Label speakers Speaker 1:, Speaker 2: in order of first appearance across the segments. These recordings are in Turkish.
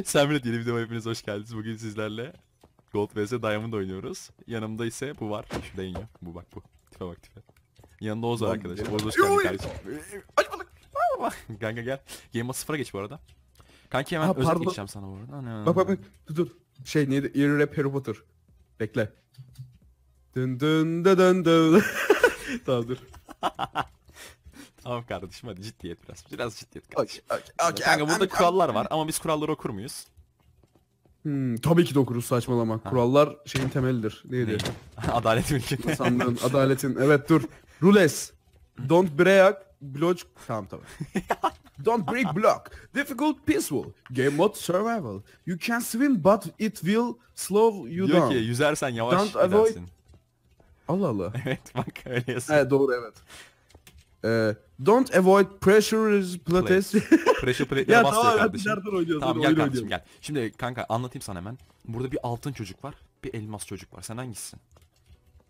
Speaker 1: Sen Millet yeni videoma hepiniz hoş geldiniz. Bugün sizlerle Gold vs Diamond oynuyoruz. Yanımda ise bu var. Şurada iniyor. Bu bak bu. Tipe bak tipe. Yanında Oğuz
Speaker 2: benim-
Speaker 1: Oğuz hoş geldin kardeşim. Kanka gel. Game mode sıfıra geç bu arada. Kanki hemen
Speaker 2: Aa,
Speaker 1: özet
Speaker 2: pardon.
Speaker 1: geçeceğim sana bu arada.
Speaker 2: Bak bak bak. Dur dur. Şey neydi? Ear rap Harry Potter. Bekle. Dın dın dın dın dın. tamam dur.
Speaker 1: Tamam kardeşim hadi ciddiyet biraz. Biraz ciddiyet kardeşim.
Speaker 2: Okey, okey,
Speaker 1: Kanka burada
Speaker 2: okey.
Speaker 1: kurallar var ama biz kuralları okur muyuz?
Speaker 2: Hmm, tabii ki de okuruz saçmalama. Kurallar şeyin temelidir. Neydi?
Speaker 1: Adalet ülkede.
Speaker 2: Sandığın, adaletin. Evet dur. Rules. Don't break block. Tamam tamam. Don't break block. Difficult peaceful. Game mode survival. You can swim but it will slow you
Speaker 1: Diyor
Speaker 2: down.
Speaker 1: ki yüzersen yavaş
Speaker 2: Don't avoid-
Speaker 1: gidersin.
Speaker 2: Allah Allah.
Speaker 1: Evet bak öyle yazıyor.
Speaker 2: Evet doğru evet. Ee, don't avoid pressure plates.
Speaker 1: Pressure plate'lere
Speaker 2: ya
Speaker 1: bas
Speaker 2: tamam
Speaker 1: kardeşim.
Speaker 2: oynuyoruz?
Speaker 1: Tamam gel kardeşim gel. Şimdi kanka anlatayım sana hemen. Burada bir altın çocuk var. Bir elmas çocuk var. Sen hangisisin?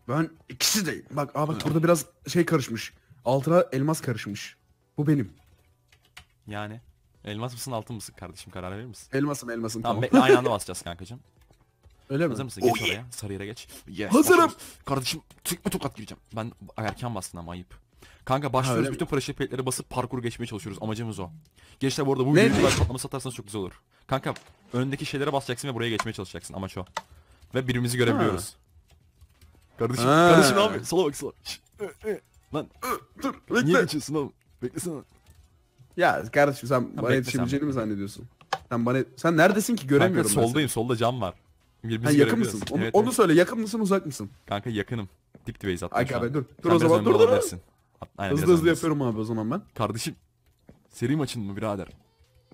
Speaker 2: Ben ikisi deyim. Bak aa bak burada biraz şey karışmış. Altına elmas karışmış. Bu benim.
Speaker 1: Yani. Elmas mısın altın mısın kardeşim karar verir misin?
Speaker 2: Elmasım elmasım
Speaker 1: Tamam
Speaker 2: tamam.
Speaker 1: aynı anda basacağız kankacığım.
Speaker 2: Öyle mi?
Speaker 1: Hazır mısın?
Speaker 2: Oh
Speaker 1: Geç
Speaker 2: yeah.
Speaker 1: oraya. Sarı yere geç. Yes,
Speaker 2: Hazırım.
Speaker 1: Kardeşim tekme tokat gireceğim. Ben erken bastın ama ayıp. Kanka başlıyoruz. Bütün pressure plate'lere basıp parkur geçmeye çalışıyoruz. Amacımız o. Gençler bu arada bu videoyu like patlaması atarsanız çok güzel olur. Kanka önündeki şeylere basacaksın ve buraya geçmeye çalışacaksın. Amaç o. Ve birbirimizi görebiliyoruz. Kardeşim,
Speaker 2: Ha.
Speaker 1: kardeşim ne yapıyorsun? Sola bak sola. Ö. Lan
Speaker 2: Dur
Speaker 1: niye
Speaker 2: bekle.
Speaker 1: geçiyorsun oğlum? Beklesene.
Speaker 2: Ya kardeşim sen bana
Speaker 1: bekle
Speaker 2: yetişebileceğini
Speaker 1: sen.
Speaker 2: mi zannediyorsun? Sen bana sen neredesin ki
Speaker 1: Kanka
Speaker 2: göremiyorum ben
Speaker 1: soldayım. Solda cam var.
Speaker 2: seni.
Speaker 1: Birbirimizi
Speaker 2: Ha, yakın
Speaker 1: görebiliyoruz.
Speaker 2: mısın? Onu,
Speaker 1: Evet,
Speaker 2: onu
Speaker 1: evet.
Speaker 2: söyle yakın mısın uzak mısın?
Speaker 1: Kanka yakınım. Dip dibeyiz hatta
Speaker 2: Ay
Speaker 1: şu an.
Speaker 2: abi dur. Dur
Speaker 1: Sen
Speaker 2: o
Speaker 1: biraz
Speaker 2: zaman
Speaker 1: önde
Speaker 2: dur. dur.
Speaker 1: olabilirsin. Aynen,
Speaker 2: Hızlı hızlı yapıyorum abi o zaman ben.
Speaker 1: Kardeşim seri maçın mı birader?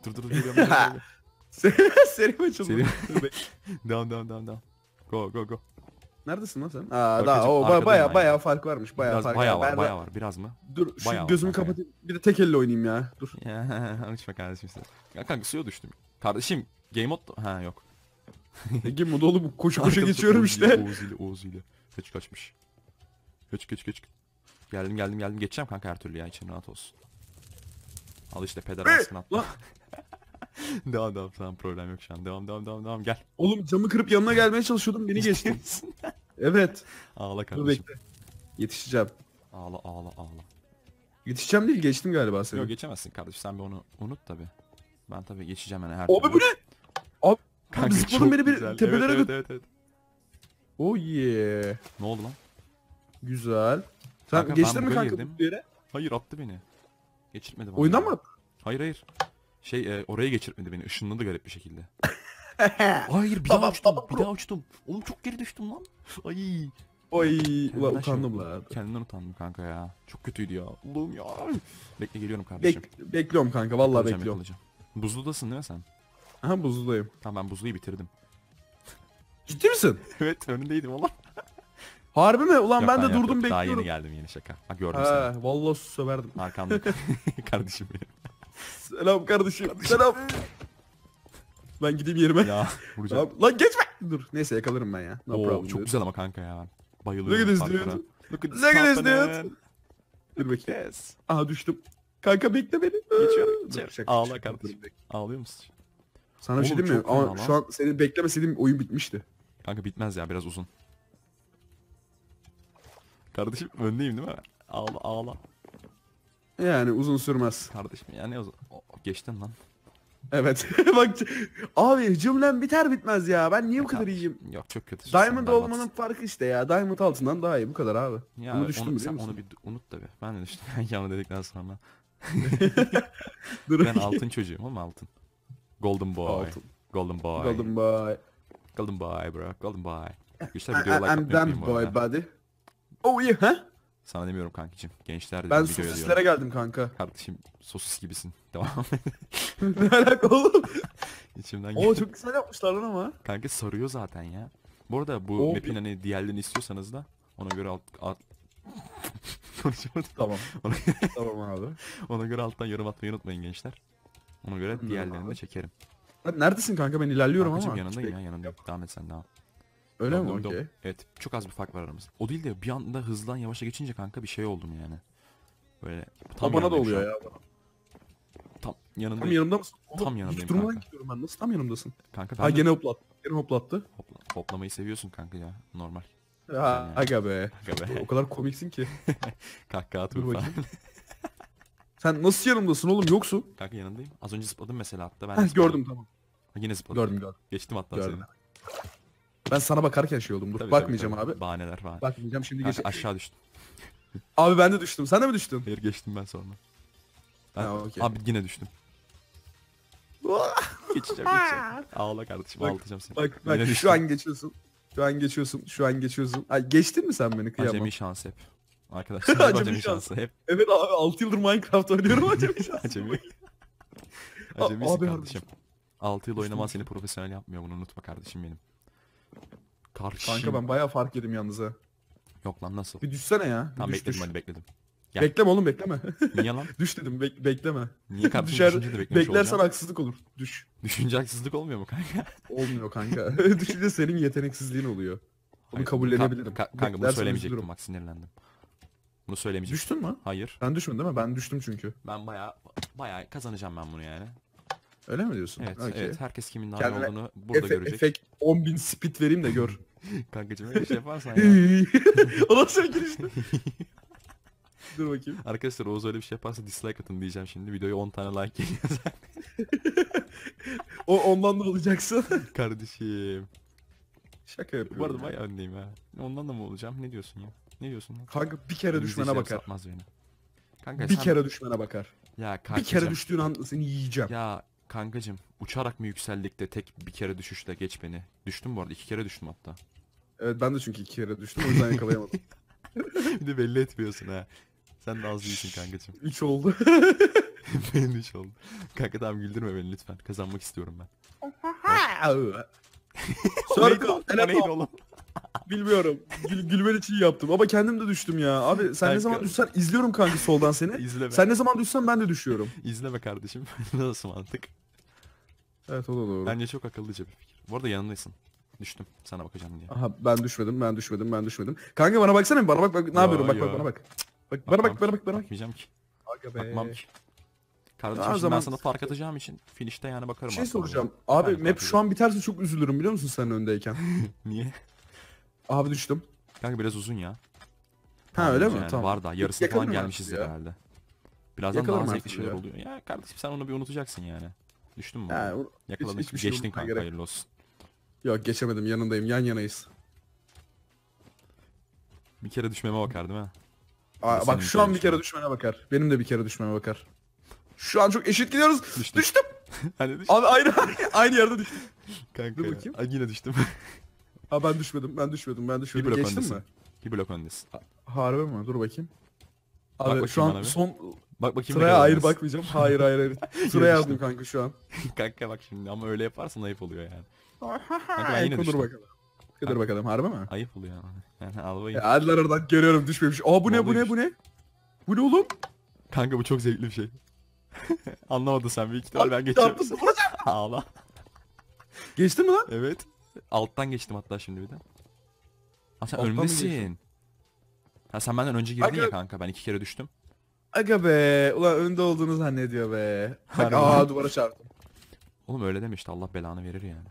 Speaker 1: Dur dur dur.
Speaker 2: Seri maçım.
Speaker 1: Seri-
Speaker 2: Dur, bekle.
Speaker 1: geliyorum. Devam devam devam devam. Go go go.
Speaker 2: Neredesin lan sen? Aa
Speaker 1: Bakacağım,
Speaker 2: daha o baya
Speaker 1: ben
Speaker 2: baya fark varmış. Baya
Speaker 1: Biraz
Speaker 2: fark
Speaker 1: bayağı var
Speaker 2: Ben-
Speaker 1: bayağı var. Biraz mı?
Speaker 2: Dur şu
Speaker 1: bayağı
Speaker 2: gözümü kapatayım. Bir de tek elle oynayayım ya. Dur.
Speaker 1: Uçma kardeşim sen. Ya kanka suya düştüm. Kardeşim game mode ha yok.
Speaker 2: Ege modu olup koşu koşu
Speaker 1: Arkası
Speaker 2: geçiyorum işte.
Speaker 1: Oğuz ile Oğuz ile. Kaç kaçmış. Geç geç geç. Geldim geldim geldim. Geçeceğim kanka her türlü ya için rahat olsun. Al işte peder baskın atla. Devam devam tamam problem yok şu an. Devam devam devam devam gel.
Speaker 2: oğlum camı kırıp yanına gelmeye çalışıyordum beni geçtin. Evet.
Speaker 1: ağla
Speaker 2: Dur
Speaker 1: kardeşim.
Speaker 2: bekle. Yetişeceğim.
Speaker 1: Ağla ağla ağla.
Speaker 2: Yetişeceğim değil geçtim galiba seni.
Speaker 1: Yok geçemezsin kardeşim sen bir onu unut tabi. Ben tabi geçeceğim yani her
Speaker 2: Abi bu ne? Abi
Speaker 1: Kanka
Speaker 2: zıpladın beni bir tepelere
Speaker 1: evet, evet, evet, evet.
Speaker 2: Oh yeah.
Speaker 1: Ne oldu lan?
Speaker 2: Güzel. Sen
Speaker 1: Kanka,
Speaker 2: geçtin
Speaker 1: ben
Speaker 2: mi
Speaker 1: bug'a
Speaker 2: kanka
Speaker 1: girdim.
Speaker 2: bu yere?
Speaker 1: Hayır attı beni. Geçirtmedi bana.
Speaker 2: Oyundan mı?
Speaker 1: Hayır hayır. Şey e, oraya geçirtmedi beni. Işınladı garip bir şekilde. Hayır bir daha uçtum.
Speaker 2: tamam,
Speaker 1: bir daha uçtum. Oğlum çok geri düştüm lan. Ay.
Speaker 2: Oy.
Speaker 1: Kendimden
Speaker 2: Ulan
Speaker 1: şey
Speaker 2: utandım
Speaker 1: yaptım.
Speaker 2: lan.
Speaker 1: Kendimden utandım kanka ya. Çok kötüydü ya. Oğlum ya. Bekle geliyorum kardeşim.
Speaker 2: Bek bekliyorum kanka vallahi
Speaker 1: Yakalayacağım,
Speaker 2: bekliyorum.
Speaker 1: yakalayacağım. Buzludasın değil mi sen?
Speaker 2: Aha buzdayım.
Speaker 1: Tamam ben buzluyu bitirdim.
Speaker 2: Ciddi misin?
Speaker 1: evet önündeydim oğlum.
Speaker 2: Harbi mi? Ulan
Speaker 1: Yok
Speaker 2: ben de
Speaker 1: yok,
Speaker 2: durdum
Speaker 1: yok. Daha yeni
Speaker 2: bekliyorum.
Speaker 1: geldim yeni şaka. Bak gördüm
Speaker 2: Ha,
Speaker 1: seni.
Speaker 2: vallahi söverdim.
Speaker 1: Arkamda kardeşim benim.
Speaker 2: Selam kardeşim. Selam. Ben gideyim yerime.
Speaker 1: Ya vuracağım.
Speaker 2: Lan geçme. Dur. Neyse yakalarım ben ya. No
Speaker 1: Oo,
Speaker 2: problem.
Speaker 1: çok
Speaker 2: dude.
Speaker 1: güzel ama kanka ya.
Speaker 2: Look
Speaker 1: Bayılıyorum.
Speaker 2: at this dude.
Speaker 1: Look at this
Speaker 2: Look dude. Dur bakayım.
Speaker 1: Yes.
Speaker 2: Aha düştüm. Kanka bekle beni.
Speaker 1: Geçiyorum,
Speaker 2: Dur, şaka,
Speaker 1: Ağla
Speaker 2: şaka,
Speaker 1: kardeşim. Ağlıyor musun?
Speaker 2: Sana bir şey
Speaker 1: Oğlum,
Speaker 2: diyeyim mi? Ama şu an seni beklemeseydim oyun bitmişti.
Speaker 1: Kanka bitmez ya biraz uzun. Kardeşim öndeyim değil mi? Ağla ağla.
Speaker 2: Yani uzun sürmez.
Speaker 1: Kardeşim ya ne uzun. O, geçtin lan.
Speaker 2: Evet. Bak abi cümlem biter bitmez ya. Ben niye bu kadar iyiyim?
Speaker 1: Yok çok kötü.
Speaker 2: Diamond olmanın farkı işte ya. Diamond altından daha iyi bu kadar abi.
Speaker 1: Ya
Speaker 2: Bunu
Speaker 1: onu,
Speaker 2: düştüm
Speaker 1: onu,
Speaker 2: biliyor
Speaker 1: sen
Speaker 2: musun?
Speaker 1: onu bir unut tabi. Ben de düştüm. Yanı dedikten sonra.
Speaker 2: Dur.
Speaker 1: Ben altın çocuğum ama altın. Golden boy.
Speaker 2: Altın.
Speaker 1: Golden boy.
Speaker 2: Golden boy.
Speaker 1: Golden boy bro. Golden boy. Güçler
Speaker 2: I,
Speaker 1: videoya like
Speaker 2: I'm
Speaker 1: atmayı bu
Speaker 2: boy
Speaker 1: arada.
Speaker 2: buddy. Oh yeah ha?
Speaker 1: Sana demiyorum kankicim. Gençler dedim
Speaker 2: Ben sosislere geldim kanka.
Speaker 1: Kardeşim sosis gibisin. Devam.
Speaker 2: ne alaka oğlum?
Speaker 1: İçimden
Speaker 2: Oo çok güzel yapmışlar lan ama.
Speaker 1: Kanka sarıyor zaten ya. Bu arada bu
Speaker 2: Oo.
Speaker 1: map'in hani diğerlerini istiyorsanız da ona göre alt, alt... Konuşamadım.
Speaker 2: Tamam.
Speaker 1: Ona,
Speaker 2: tamam abi.
Speaker 1: ona göre alttan yorum atmayı unutmayın gençler. Ona göre diğerlerini de
Speaker 2: abi.
Speaker 1: çekerim.
Speaker 2: Lan neredesin kanka ben ilerliyorum
Speaker 1: Kankacım
Speaker 2: ama.
Speaker 1: yanındayım ya yanındayım. Devam et sen devam.
Speaker 2: Öyle mi?
Speaker 1: Dom, dom, dom.
Speaker 2: Okey.
Speaker 1: Evet çok az bir fark var aramızda. O değil de bir anda hızdan yavaşa geçince kanka bir şey oldum yani. Böyle
Speaker 2: O bana da oluyor ya.
Speaker 1: Tam
Speaker 2: Tam
Speaker 1: yanındayım.
Speaker 2: yanımda mısın? Oğlum,
Speaker 1: Tam yanındayım
Speaker 2: Hiç durmadan gidiyorum ben. Nasıl tam yanımdasın?
Speaker 1: Kanka ben
Speaker 2: Ha
Speaker 1: de
Speaker 2: gene hoplattı. Gene hoplattı.
Speaker 1: hopla- hoplamayı seviyorsun kanka ya. Normal.
Speaker 2: Ha,
Speaker 1: yani.
Speaker 2: aga be.
Speaker 1: Aga be.
Speaker 2: O kadar komiksin ki.
Speaker 1: Kahkaha atıyor falan.
Speaker 2: Sen nasıl yanımdasın oğlum yoksun?
Speaker 1: Kanka yanındayım. Az önce zıpladım mesela hatta. Ben
Speaker 2: Heh, gördüm tamam.
Speaker 1: Ha, Yine zıpladım.
Speaker 2: Gördüm gördüm.
Speaker 1: Geçtim hatta
Speaker 2: Gördüm.
Speaker 1: seni.
Speaker 2: Ben sana bakarken şey oldum. Dur
Speaker 1: Tabii,
Speaker 2: bakmayacağım
Speaker 1: tabii,
Speaker 2: abi.
Speaker 1: Bahaneler bahaneler.
Speaker 2: Bakmayacağım şimdi geç.
Speaker 1: aşağı düştüm.
Speaker 2: Abi ben de düştüm. Sen de mi düştün?
Speaker 1: Hayır geçtim ben sonra. Ben,
Speaker 2: Ha, okey.
Speaker 1: Abi yine düştüm. Geçeceğim geçeceğim. Ağla kardeşim
Speaker 2: Bak,
Speaker 1: ağlatacağım seni.
Speaker 2: Bak bak
Speaker 1: Yine
Speaker 2: şu
Speaker 1: düştüm.
Speaker 2: an geçiyorsun. Şu an geçiyorsun. Şu an geçiyorsun. Ay geçtin mi sen beni kıyamam.
Speaker 1: Acemi şans hep. Arkadaşlar
Speaker 2: Acemi
Speaker 1: acemi
Speaker 2: şans.
Speaker 1: şansı hep
Speaker 2: Evet abi 6 yıldır Minecraft oynuyorum acemi şans.
Speaker 1: acemi. Acemisin
Speaker 2: abi
Speaker 1: kardeşim. 6 yıl oynaman seni profesyonel yapmıyor bunu unutma kardeşim benim. Kardeşim.
Speaker 2: Kanka ben bayağı fark yedim yalnız ha.
Speaker 1: Yok lan nasıl?
Speaker 2: Bir düşsene ya. Bir
Speaker 1: Tamam
Speaker 2: düş,
Speaker 1: bekledim
Speaker 2: düş.
Speaker 1: hadi bekledim. Gel.
Speaker 2: Bekleme oğlum bekleme.
Speaker 1: Niye lan?
Speaker 2: düş dedim bek- bekleme.
Speaker 1: Niye kardeşim
Speaker 2: Düşer,
Speaker 1: düşünce de beklemiş
Speaker 2: beklersen
Speaker 1: olacağım.
Speaker 2: haksızlık olur. Düş.
Speaker 1: Düşünce haksızlık olmuyor mu kanka?
Speaker 2: Olmuyor kanka. Düşünce senin yeteneksizliğin oluyor. Bunu
Speaker 1: Hayır,
Speaker 2: kabullenebilirim.
Speaker 1: ka- ka- kanka bunu söylemeyecektim
Speaker 2: üzülürüm.
Speaker 1: bak sinirlendim. Bunu söylemeyecektim.
Speaker 2: Düştün mü?
Speaker 1: Hayır.
Speaker 2: Ben düşmedim değil mi? Ben düştüm çünkü.
Speaker 1: Ben bayağı bayağı kazanacağım ben bunu yani.
Speaker 2: Öyle mi diyorsun?
Speaker 1: Evet,
Speaker 2: Okey.
Speaker 1: evet. Herkes kimin daha
Speaker 2: Kendine
Speaker 1: olduğunu burada
Speaker 2: Efe,
Speaker 1: görecek.
Speaker 2: efekt 10.000 speed vereyim de gör.
Speaker 1: Kankacığım öyle şey yaparsan ya.
Speaker 2: o nasıl bir girişti? Dur bakayım.
Speaker 1: Arkadaşlar Oğuz öyle bir şey yaparsa dislike atın diyeceğim şimdi. Videoya 10 tane like geliyor zaten.
Speaker 2: O ondan da olacaksın.
Speaker 1: Kardeşim.
Speaker 2: Şaka yapıyorum.
Speaker 1: Bu arada
Speaker 2: ya.
Speaker 1: bayağı öndeyim ha. Ondan da mı olacağım? Ne diyorsun ya? Ne diyorsun lan?
Speaker 2: Kanka bir kere düşmene bakar.
Speaker 1: Satmaz beni. Kanka
Speaker 2: Bir
Speaker 1: sen...
Speaker 2: kere düşmene bakar.
Speaker 1: Ya
Speaker 2: Bir
Speaker 1: kankacım.
Speaker 2: kere düştüğün an seni yiyeceğim.
Speaker 1: Ya kankacım uçarak mı yükseldik de tek bir kere düşüşle geç beni. Düştüm bu arada iki kere düştüm hatta.
Speaker 2: Evet ben de çünkü iki kere düştüm o yüzden yakalayamadım.
Speaker 1: bir de belli etmiyorsun ha. Sen de az değilsin kankacım.
Speaker 2: Üç oldu.
Speaker 1: Benim de hiç oldu. Kanka tamam güldürme beni lütfen. Kazanmak istiyorum ben. O neydi
Speaker 2: Circle?
Speaker 1: O neydi
Speaker 2: telefon.
Speaker 1: oğlum?
Speaker 2: Bilmiyorum. Gül, gülmen için yaptım ama kendim de düştüm ya. Abi sen
Speaker 1: Kanka.
Speaker 2: ne zaman düşsen izliyorum kanka soldan seni.
Speaker 1: İzleme.
Speaker 2: Sen ne zaman düşsen ben de düşüyorum.
Speaker 1: İzleme kardeşim. Nasıl mantık?
Speaker 2: Evet o da doğru.
Speaker 1: Bence çok akıllıca bir fikir. Bu arada yanındaysın. Düştüm. Sana bakacağım diye.
Speaker 2: Aha ben düşmedim ben düşmedim ben düşmedim. Kanka bana baksana bana bak bak ne
Speaker 1: Yo,
Speaker 2: yapıyorum bak
Speaker 1: yo.
Speaker 2: bak bana bak. Bak bana bak bana bak bana bak.
Speaker 1: Bakmayacağım ki.
Speaker 2: Aga be.
Speaker 1: Bakmam ki. Kardeşim şimdi
Speaker 2: zaman-
Speaker 1: ben sana fark atacağım için finişte yani bakarım.
Speaker 2: Bir şey soracağım. Abi
Speaker 1: Ben
Speaker 2: map şu an biterse çok üzülürüm biliyor musun sen öndeyken?
Speaker 1: Niye?
Speaker 2: Abi düştüm.
Speaker 1: Kanka biraz uzun ya.
Speaker 2: Ha öyle mi?
Speaker 1: Yani
Speaker 2: Tamam.
Speaker 1: Var da yarısına
Speaker 2: Yakalarım
Speaker 1: falan
Speaker 2: artık
Speaker 1: gelmişizdir
Speaker 2: ya.
Speaker 1: herhalde. Birazdan
Speaker 2: Yakalarım
Speaker 1: daha zevkli şeyler
Speaker 2: ya.
Speaker 1: oluyor. Ya kardeşim sen onu bir unutacaksın yani. Düştün mü?
Speaker 2: O-
Speaker 1: Yakaladın.
Speaker 2: hiç- şey
Speaker 1: Geçtin
Speaker 2: unutmaya
Speaker 1: kanka hayırlı olsun.
Speaker 2: Yok geçemedim yanındayım yan yanayız.
Speaker 1: Bir kere düşmeme bakar değil mi?
Speaker 2: Aa, bak şu an bir kere düşmene bakar. Benim de bir kere düşmeme bakar. Şu an çok eşit gidiyoruz.
Speaker 1: Düştüm.
Speaker 2: Düştüm.
Speaker 1: Hani düş.
Speaker 2: Abi aynı aynı yerde düştüm.
Speaker 1: Kanka
Speaker 2: dur bakayım.
Speaker 1: Ay, yine düştüm.
Speaker 2: Aa ben düşmedim. Ben düşmedim. Ben
Speaker 1: bir
Speaker 2: düşmedim.
Speaker 1: blok
Speaker 2: Geçtin
Speaker 1: öndesin.
Speaker 2: mi?
Speaker 1: Bir blok öndesin.
Speaker 2: Harbi mi? Dur bakayım.
Speaker 1: Bak
Speaker 2: Abi
Speaker 1: bakayım
Speaker 2: şu an
Speaker 1: bir.
Speaker 2: son
Speaker 1: Bak bakayım.
Speaker 2: sıraya hayır bakmayacağım. Hayır hayır hayır. Sıraya yazdım kanka şu an.
Speaker 1: Kanka bak şimdi ama öyle yaparsan ayıp oluyor yani. Kanka ben yine
Speaker 2: Dur
Speaker 1: düştüm.
Speaker 2: bakalım. Dur bakalım harbi mi?
Speaker 1: Ayıp oluyor yani. Albayım.
Speaker 2: Ya lan oradan görüyorum düşmemiş. Aa bu ne bu ne bu ne? Bu ne oğlum?
Speaker 1: Kanka bu çok zevkli bir şey. Anlamadın sen büyük ihtimal ben
Speaker 2: Abi,
Speaker 1: geçeceğim.
Speaker 2: çarptım.
Speaker 1: Ağla.
Speaker 2: Geçtin mi lan?
Speaker 1: Evet. Alttan geçtim hatta şimdi bir de. Ha sen
Speaker 2: Alttan mı geçtin?
Speaker 1: Ha sen benden önce girdin
Speaker 2: Aga-
Speaker 1: ya kanka ben iki kere düştüm.
Speaker 2: Aga be. Ulan önde olduğunu zannediyor be. Bak
Speaker 1: Harbi.
Speaker 2: aa duvara çarptım.
Speaker 1: Oğlum öyle deme işte Allah belanı verir yani.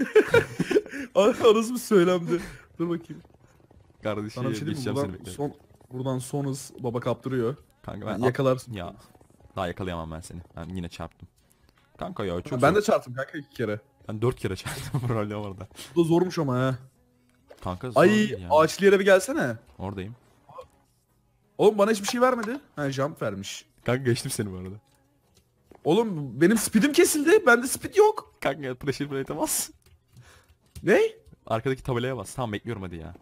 Speaker 2: Nasıl bir söylemdi. Dur bakayım.
Speaker 1: Kardeşim
Speaker 2: Sana bir şey diyeyim mi?
Speaker 1: geçeceğim seni
Speaker 2: Buradan
Speaker 1: bekle.
Speaker 2: son, buradan son hız baba kaptırıyor.
Speaker 1: Kanka
Speaker 2: Ben
Speaker 1: ben
Speaker 2: yakalarsın.
Speaker 1: ya daha yakalayamam ben seni. Ben yine çarptım. Kanka ya çok
Speaker 2: ben
Speaker 1: zor.
Speaker 2: de çarptım kanka iki kere.
Speaker 1: Ben dört kere çarptım problem orada.
Speaker 2: Bu da zormuş ama ha.
Speaker 1: Kanka zor
Speaker 2: Ay
Speaker 1: yani.
Speaker 2: ağaçlı yere bir gelsene.
Speaker 1: Oradayım.
Speaker 2: Oğlum bana hiçbir şey vermedi. Ha jump vermiş.
Speaker 1: Kanka geçtim seni bu arada.
Speaker 2: Oğlum benim speedim kesildi. Bende speed yok.
Speaker 1: Kanka pressure plate'e bas.
Speaker 2: Ne?
Speaker 1: Arkadaki tabelaya bas. Tamam bekliyorum hadi ya.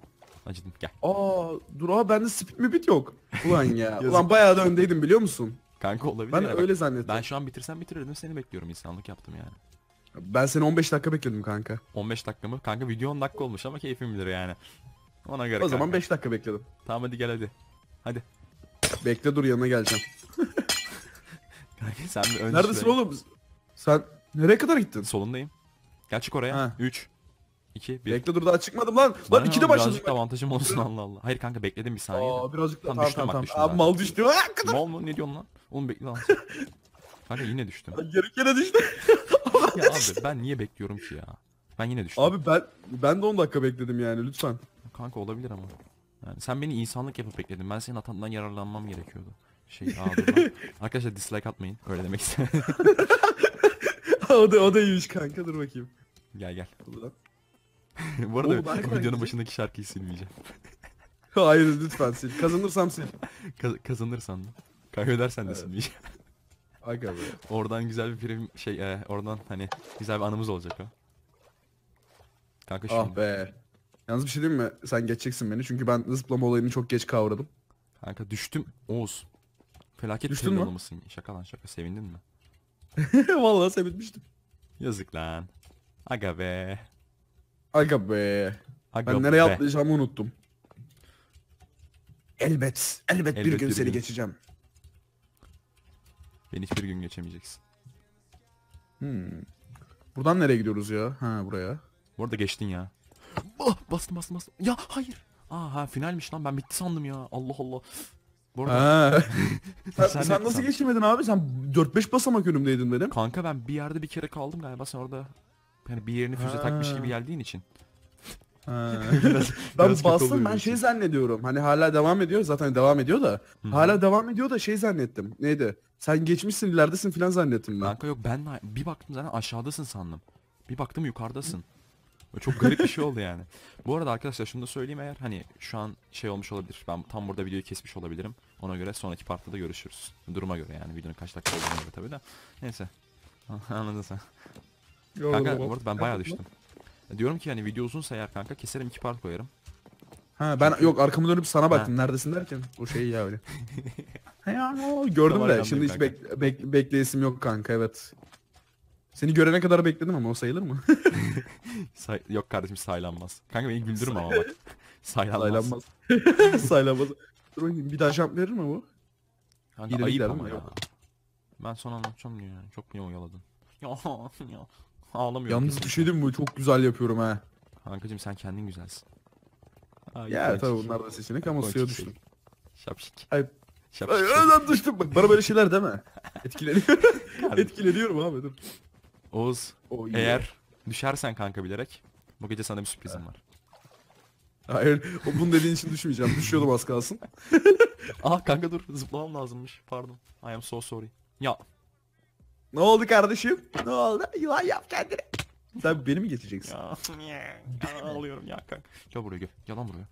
Speaker 1: Acıdım gel.
Speaker 2: Aa dur abi bende speed mi bit yok. Ulan ya. Ulan bayağı da öndeydim biliyor musun?
Speaker 1: Kanka olabilir
Speaker 2: Ben
Speaker 1: ya. Bak,
Speaker 2: öyle zannettim.
Speaker 1: Ben
Speaker 2: Ben,
Speaker 1: şu an bitirsem bitirirdim seni bekliyorum insanlık yaptım yani.
Speaker 2: seni 15 dakika bekledim kanka.
Speaker 1: 15 dakika mı? Kanka video 10 dakika olmuş ama keyfim bilir yani. Ona göre
Speaker 2: O zaman
Speaker 1: kanka.
Speaker 2: 5 dakika bekledim.
Speaker 1: Tamam hadi gel hadi. Hadi.
Speaker 2: Bekle dur yanına geleceğim.
Speaker 1: Kanka sen bir ön
Speaker 2: Neredesin
Speaker 1: şuraya.
Speaker 2: oğlum? Sen nereye kadar gittin?
Speaker 1: Solundayım. Gel çık oraya.
Speaker 2: Ha.
Speaker 1: 3 2 1
Speaker 2: Bekle dur daha çıkmadım lan. Lan 2'de başladım.
Speaker 1: Birazcık da avantajım olsun Allah Allah. Hayır kanka bekledim bir saniye.
Speaker 2: Aa birazcık
Speaker 1: Tam düştüm
Speaker 2: tamam
Speaker 1: bak, düştüm
Speaker 2: Abi mal düştü.
Speaker 1: Mal mı? Ne diyorsun lan? Oğlum bekle lan. Kanka yine düştüm.
Speaker 2: Yarı kere düştü.
Speaker 1: ya abi ben niye bekliyorum ki ya? Ben yine düştüm.
Speaker 2: Abi ben ben de 10 dakika bekledim yani lütfen.
Speaker 1: Kanka olabilir ama. Yani sen beni insanlık yapıp bekledin. Ben senin hatandan yararlanmam gerekiyordu. Şey aa dur lan. Arkadaşlar dislike atmayın. Öyle demek istedim.
Speaker 2: o da o da iyiymiş kanka dur bakayım.
Speaker 1: gel gel.
Speaker 2: Ulan.
Speaker 1: Bu arada
Speaker 2: Oğlum, ben
Speaker 1: videonun
Speaker 2: kanka-
Speaker 1: başındaki şarkıyı silmeyeceğim.
Speaker 2: Hayır lütfen sil. Kazanırsam sil.
Speaker 1: Kaz- kazanırsan da. Kaybedersen de
Speaker 2: Evet.
Speaker 1: silmeyeceğim.
Speaker 2: Aga be.
Speaker 1: Oradan güzel bir film şey e, oradan hani güzel bir anımız olacak o. Kanka şimdi.
Speaker 2: Ah be. Yalnız bir şey diyeyim mi? Sen geçeceksin beni çünkü ben zıplama olayını çok geç kavradım.
Speaker 1: Kanka düştüm. Oğuz. Felaket
Speaker 2: Düştün mü?
Speaker 1: mısın? Şaka lan şaka. Sevindin mi?
Speaker 2: Vallahi sevinmiştim.
Speaker 1: Yazık lan. Aga be.
Speaker 2: Aga be.
Speaker 1: Aga
Speaker 2: Ben nereye
Speaker 1: be.
Speaker 2: atlayacağımı unuttum. Elbet. Elbet, bir
Speaker 1: Elbet
Speaker 2: gün
Speaker 1: bir
Speaker 2: seni
Speaker 1: gün.
Speaker 2: geçeceğim.
Speaker 1: Beni hiçbir gün geçemeyeceksin.
Speaker 2: Hmm. Buradan nereye gidiyoruz ya? Ha buraya.
Speaker 1: Bu arada geçtin ya. Ah, bastım bastım bastım. Ya hayır. Aa ha finalmiş lan ben bitti sandım ya. Allah Allah. Bu arada
Speaker 2: sen,
Speaker 1: Sen
Speaker 2: sen nasıl geçemedin abi? Sen 4-5 basamak önümdeydin benim.
Speaker 1: kanka ben bir yerde bir kere kaldım galiba sen orada hani bir yerini füze takmış
Speaker 2: Ha.
Speaker 1: gibi geldiğin için. Biraz-
Speaker 2: ben
Speaker 1: biraz kötü
Speaker 2: bastım
Speaker 1: oluyor
Speaker 2: ben şey zannediyorum. Hani hala devam ediyor. Zaten devam ediyor da.
Speaker 1: Hı hı.
Speaker 2: Hala devam ediyor da şey zannettim. Neydi? Sen geçmişsin ileridesin falan zannettim ben.
Speaker 1: Kanka yok ben de- bir baktım zaten aşağıdasın sandım. Bir baktım yukarıdasın. Böyle Çok garip bir şey oldu yani. Bu arada arkadaşlar şunu da söyleyeyim eğer hani şu an şey olmuş olabilir. Ben tam burada videoyu kesmiş olabilirim. Ona göre sonraki partta da görüşürüz. Duruma göre yani videonun kaç dakika olduğuna göre tabii de. Neyse. Anladın sen. Kanka bu arada ben bayağı düştüm. Diyorum ki hani video uzunsa eğer kanka keserim iki part koyarım.
Speaker 2: Ha ben yok arkamı dönüp sana baktım. Neredesin derken o şey ya öyle. Ha ya, o, gördüm de şimdi hiç bek, bek, bekleyesim yok kanka evet. Seni görene kadar bekledim ama o sayılır mı?
Speaker 1: Say- yok kardeşim saylanmaz. Kanka beni güldürme ama bak. Saylanmaz.
Speaker 2: Saylanmaz. Saylanmaz. Dur bakayım bir daha jump verir mi bu?
Speaker 1: Kanka
Speaker 2: İleri
Speaker 1: ayıp ama ya.
Speaker 2: yok.
Speaker 1: Ben son anlatacağım diyor yani. Çok niye oyaladın? Ya ya. Ağlamıyorum.
Speaker 2: Yalnız bir şey diyeyim mi? Çok güzel yapıyorum ha.
Speaker 1: Kankacım sen kendin güzelsin. Aa,
Speaker 2: Ya tabii bunlar da seçenek ama suya düştüm.
Speaker 1: Şapşik.
Speaker 2: Ay,
Speaker 1: Şapşik.
Speaker 2: ay, ay, lan düştüm bak bana böyle şeyler deme. Etkileniyorum. Etkileniyorum abi dur.
Speaker 1: Oğuz
Speaker 2: O iyi.
Speaker 1: eğer düşersen kanka bilerek bu gece sana bir sürprizim var.
Speaker 2: Hayır o bunu dediğin için düşmeyeceğim. Düşüyordum az kalsın.
Speaker 1: Aa kanka dur zıplamam lazımmış. Pardon. I am so sorry. Ya
Speaker 2: Ne oldu kardeşim? Ne oldu? Yılan yap kendine. Sen beni mi geçeceksin?
Speaker 1: ya. ya ağlıyorum ya kanka. Gel buraya gel. Gel lan buraya.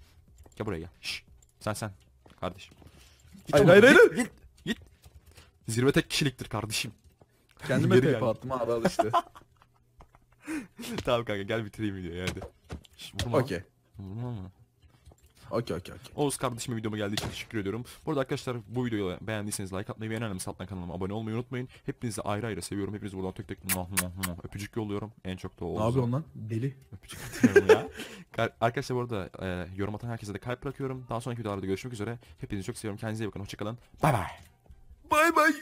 Speaker 1: Gel buraya gel. Şşş. Sen sen. Kardeşim. Git
Speaker 2: Hayır,
Speaker 1: oğlum,
Speaker 2: hayır,
Speaker 1: git,
Speaker 2: hayır.
Speaker 1: Git. Git. Zirve tek kişiliktir kardeşim.
Speaker 2: Kendime
Speaker 1: gel.
Speaker 2: attım abi al işte.
Speaker 1: tamam kanka gel bitireyim videoyu hadi. Şş.
Speaker 2: Okey.
Speaker 1: Vurma lan.
Speaker 2: Okey okey okey.
Speaker 1: Oğuz kardeşime videoma geldiği için teşekkür ediyorum. Bu arada arkadaşlar bu videoyu beğendiyseniz like atmayı ve en önemlisi alttan kanalıma abone olmayı unutmayın. Hepinizi ayrı ayrı seviyorum. Hepinizi buradan tek tek öpücük yolluyorum. En çok da
Speaker 2: Ne
Speaker 1: Oğuz'a
Speaker 2: yapıyorsun lan? Deli.
Speaker 1: öpücük atıyorum ya. Arkadaşlar bu arada e, yorum atan herkese de kalp bırakıyorum. Daha sonraki videolarda görüşmek üzere. Hepinizi çok seviyorum. Kendinize iyi bakın. Hoşçakalın. Bay bay.
Speaker 2: Bay bay.